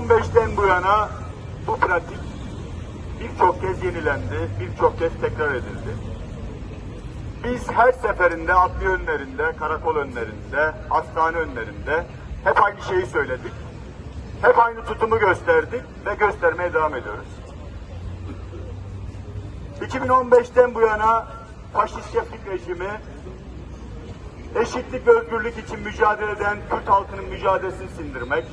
2015'ten bu yana bu pratik birçok kez yenilendi, birçok kez tekrar edildi. Biz her seferinde adli önlerinde, karakol önlerinde, hastane önlerinde hep aynı şeyi söyledik. Hep aynı tutumu gösterdik ve göstermeye devam ediyoruz. 2015'ten bu yana faşist şeflik rejimi eşitlik ve özgürlük için mücadele eden Kürt halkının mücadelesini sindirmek,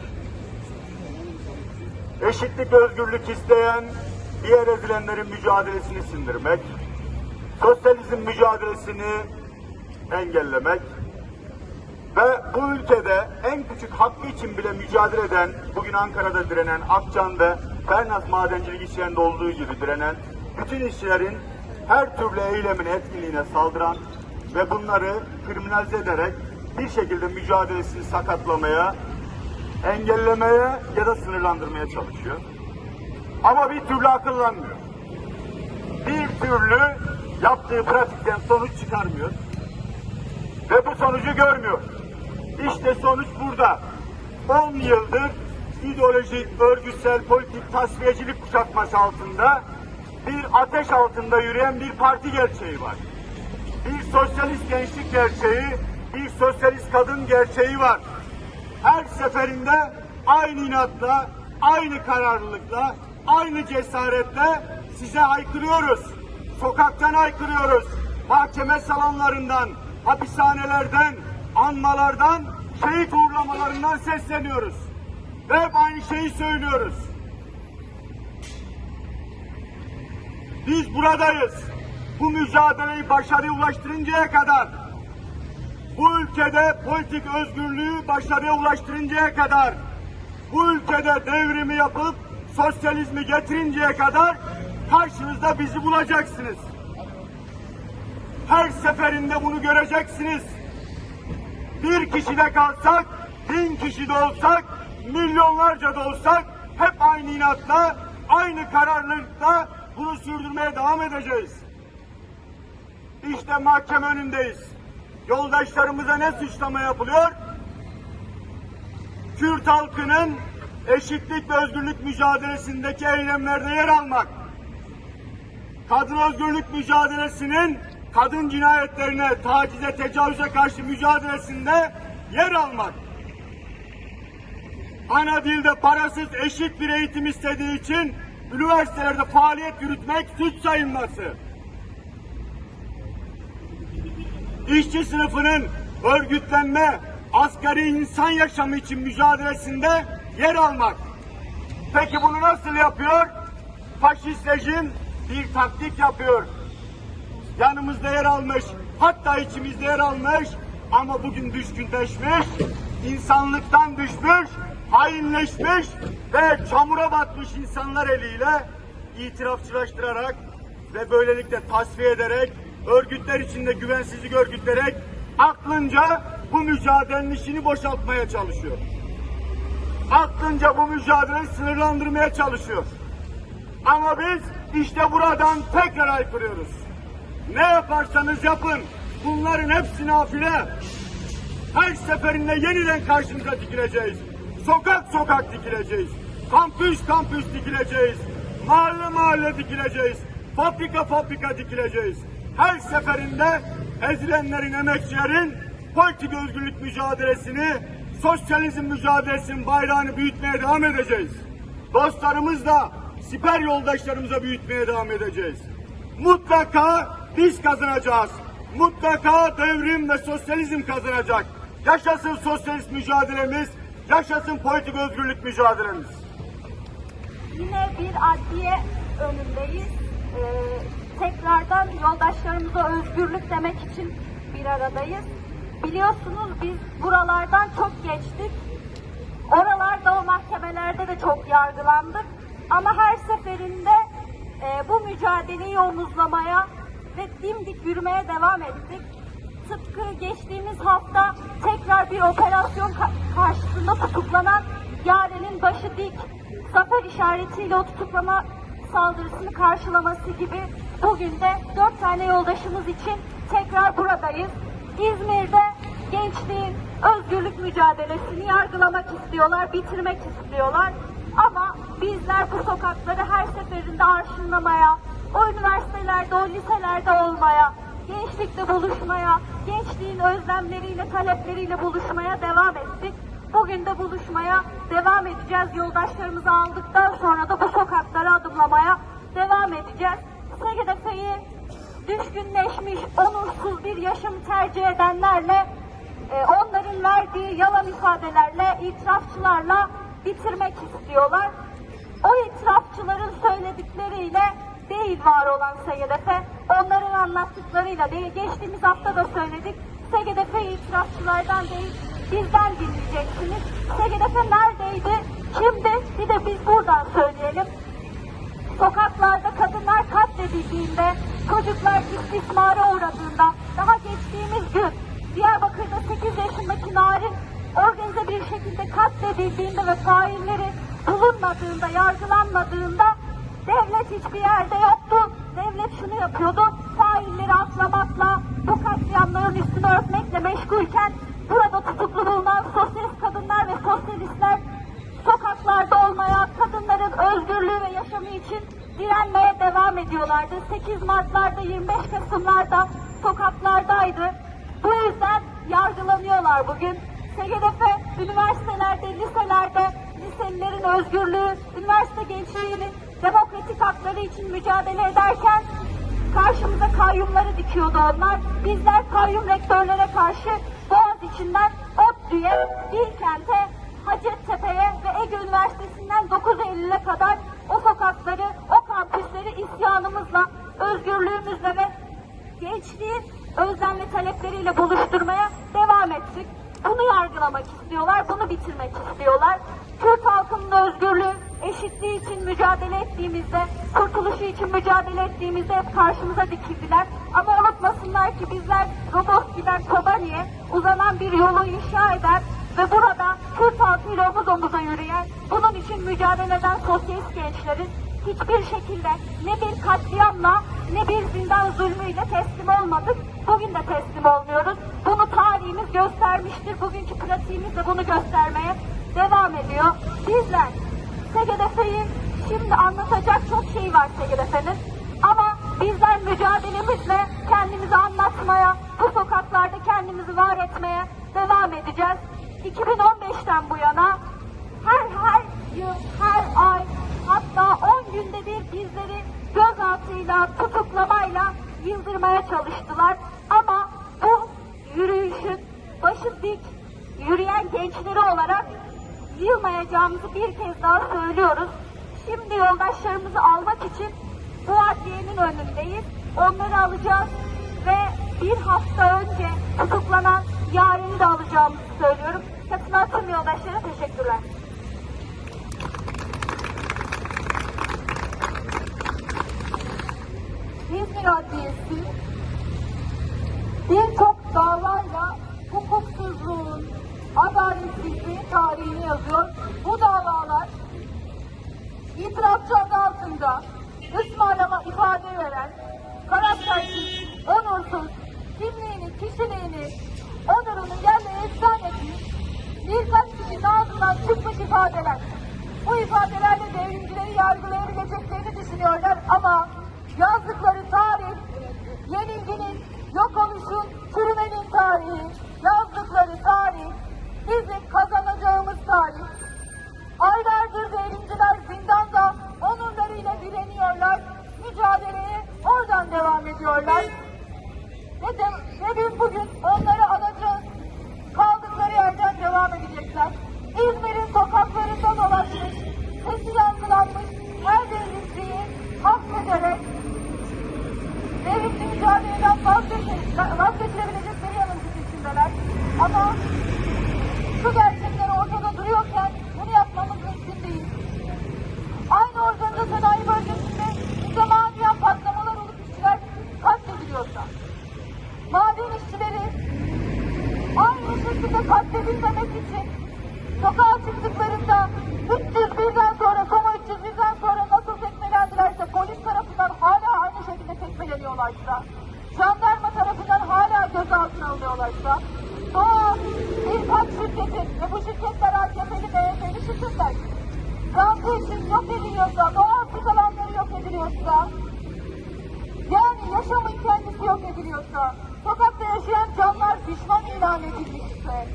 eşitlik özgürlük isteyen diğer ezilenlerin mücadelesini sindirmek, sosyalizm mücadelesini engellemek ve bu ülkede en küçük hakkı için bile mücadele eden, bugün Ankara'da direnen Akçan ve Fernaz Madencilik işlerinde olduğu gibi direnen bütün işçilerin her türlü eylemine, etkinliğine saldıran ve bunları kriminalize ederek bir şekilde mücadelesini sakatlamaya, engellemeye ya da sınırlandırmaya çalışıyor. Ama bir türlü akıllanmıyor. Bir türlü yaptığı pratikten sonuç çıkarmıyor. Ve bu sonucu görmüyor. İşte sonuç burada. 10 yıldır ideolojik, örgütsel, politik tasfiyecilik kuşatması altında bir ateş altında yürüyen bir parti gerçeği var. Bir sosyalist gençlik gerçeği, bir sosyalist kadın gerçeği var. Her seferinde aynı inatla, aynı kararlılıkla, aynı cesaretle size haykırıyoruz. Sokaktan haykırıyoruz. Mahkeme salonlarından, hapishanelerden, anmalardan, şehit uğurlamalarından sesleniyoruz. Ve hep aynı şeyi söylüyoruz. Biz buradayız. Bu mücadeleyi başarıya ulaştırıncaya kadar, bu ülkede politik özgürlüğü başarıya ulaştırıncaya kadar, bu ülkede devrimi yapıp sosyalizmi getirinceye kadar karşınızda bizi bulacaksınız. Her seferinde bunu göreceksiniz. Bir kişide kalsak, bin kişi de olsak, milyonlarca da olsak hep aynı inatla, aynı kararlılıkla bunu sürdürmeye devam edeceğiz. İşte mahkeme önündeyiz. Yoldaşlarımıza ne suçlama yapılıyor? Kürt halkının eşitlik ve özgürlük mücadelesindeki eylemlerde yer almak. Kadın özgürlük mücadelesinin kadın cinayetlerine, tacize, tecavüze karşı mücadelesinde yer almak. Ana dilde parasız eşit bir eğitim istediği için üniversitelerde faaliyet yürütmek suç sayılması. İşçi sınıfının örgütlenme, asgari insan yaşamı için mücadelesinde yer almak. Peki bunu nasıl yapıyor? Faşist rejim bir taktik yapıyor. Yanımızda yer almış, hatta içimizde yer almış ama bugün düşkünleşmiş, insanlıktan düşmüş, hainleşmiş ve çamura batmış insanlar eliyle itirafçılaştırarak ve böylelikle tasfiye ederek, örgütler içinde güvensizlik örgütlerek aklınca bu mücadelenin işini boşaltmaya çalışıyor. Aklınca bu mücadeleyi sınırlandırmaya çalışıyor. Ama biz işte buradan tekrar haykırıyoruz. Ne yaparsanız yapın, bunların hepsi nafile. Her seferinde yeniden karşınıza dikileceğiz. Sokak sokak dikileceğiz. Kampüs kampüs dikileceğiz. Mahalle mahalle dikileceğiz. Fabrika fabrika dikileceğiz. Her seferinde ezilenlerin, emekçilerin politik özgürlük mücadelesini, sosyalizm mücadelesinin bayrağını büyütmeye devam edeceğiz. Dostlarımızla, siper yoldaşlarımıza büyütmeye devam edeceğiz. Mutlaka biz kazanacağız. Mutlaka devrim ve sosyalizm kazanacak. Yaşasın sosyalist mücadelemiz, yaşasın politik özgürlük mücadelemiz. Yine bir adliye önündeyiz. Ee, tekrardan yoldaşlarımıza özgürlük demek için bir aradayız. Biliyorsunuz biz buralardan çok geçtik. Oralarda o mahkemelerde de çok yargılandık. Ama her seferinde e, bu mücadeleyi omuzlamaya ve dimdik yürümeye devam ettik. Tıpkı geçtiğimiz hafta tekrar bir operasyon ka- karşısında tutuklanan Yaren'in başı dik, zafer işaretiyle o tutuklama saldırısını karşılaması gibi bugün de dört tane yoldaşımız için tekrar buradayız. İzmir'de gençliğin özgürlük mücadelesini yargılamak istiyorlar, bitirmek istiyorlar. Ama bizler bu sokakları her seferinde arşınlamaya, o üniversitelerde, o liselerde olmaya, gençlikle buluşmaya, gençliğin özlemleriyle, talepleriyle buluşmaya devam ettik. Bugün de buluşmaya devam edeceğiz. Yoldaşlarımızı aldıktan sonra da bu sokaklara adımlamaya düşkünleşmiş, onursuz bir yaşam tercih edenlerle, e, onların verdiği yalan ifadelerle, itirafçılarla bitirmek istiyorlar. O itirafçıların söyledikleriyle değil var olan SGDF, onların anlattıklarıyla değil. Geçtiğimiz hafta da söyledik. SGDF itirafçılardan değil, bizden dinleyeceksiniz. SGDF neredeydi, kimdi? Bir de biz buradan söyleyelim. Sokaklarda kadınlar katledildiğinde, çocuklar istismara uğradığında, daha geçtiğimiz gün Diyarbakır'da 8 yaşındaki Narin organize bir şekilde katledildiğinde ve failleri bulunmadığında, yargılanmadığında devlet hiçbir yerde yoktu. Devlet şunu yapıyordu, failleri atlamakla, bu katliamların üstünü örtmekle meşgulken burada tutuklu bulunan sosyalist kadınlar ve sosyalistler sokaklarda olmaya, kadınların özgürlüğü ve yaşamı için direnmeye devam ediyorlardı. 8 Mart'larda, 25 Kasım'larda sokaklardaydı. Bu yüzden yargılanıyorlar bugün. SGDF üniversitelerde, liselerde liselilerin özgürlüğü, üniversite gençliğinin demokratik hakları için mücadele ederken karşımıza kayyumları dikiyordu onlar. Bizler kayyum rektörlere karşı Boğaz içinden ODTÜ'ye, Bilkent'e, Hacettepe'ye ve Ege Üniversitesi'nden 9 Eylül'e kadar o sokakları, o kampüsleri isyanımızla, özgürlüğümüzle ve gençliğin özlem ve talepleriyle buluşturmaya devam ettik. Bunu yargılamak istiyorlar, bunu bitirmek istiyorlar. Kürt halkının özgürlüğü, eşitliği için mücadele ettiğimizde, kurtuluşu için mücadele ettiğimizde hep karşımıza dikildiler. Ama unutmasınlar ki bizler robot giden Kobani'ye uzanan bir yolu inşa eder ve burada Kürt halkıyla omuz omuza yürüyen, bunun için mücadele eden sosyalist gençlerin hiçbir şekilde ne bir katliamla ne bir zindan zulmüyle teslim olmadık. Bugün de teslim olmuyoruz. Bunu tarihimiz göstermiştir. Bugünkü pratiğimiz de bunu göstermeye devam ediyor. Bizler SGDF'yi şimdi anlatacak çok şey var SGDF'nin. Ama bizler mücadelemizle kendimizi anlatmaya, bu sokaklarda kendimizi var etmeye devam edeceğiz. 2015'ten bu yana her her yıl, her ay hatta 10 günde bir bizleri gözaltıyla, tutuklamayla yıldırmaya çalıştılar. Ama bu yürüyüşün başı dik yürüyen gençleri olarak yılmayacağımızı bir kez daha söylüyoruz. Şimdi yoldaşlarımızı almak için bu adliyenin önündeyiz. Onları alacağız ve bir hafta önce tutuklanan Yaren'i de alacağımızı söylüyorum. Katılan tüm yoldaşlara teşekkürler. İtirafçı adı altında ısmarlama ifade veren, karaktersiz, onursuz, kimliğini, kişiliğini, onurunu yerle efsan etmiş birkaç kişinin ağzından çıkmış ifadeler. Bu ifadelerle devrimcileri yargılayabileceklerini düşünüyorlar ama yazdıkları tarih, yenilginin, katledilmemek için sokağa çıktıklarında 301'den sonra, Soma 301'den sonra nasıl tekmelendilerse, polis tarafından hala aynı şekilde tekmeleniyorlarsa, jandarma tarafından hala gözaltına alınıyorlarsa, doğa birkaç şirketin ve bu şirketler AKP'li, MHP'li şirketler, rantı için yok ediliyorsa, doğa arzik alanları yok ediliyorsa, yaşamın kendisi yok ediliyorsa, sokakta yaşayan canlar düşman ilan edilmişse,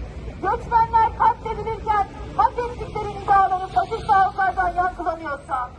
göçmenler katledilirken hak ettikleri nidaların faşist ağızlardan yankılanıyorsa,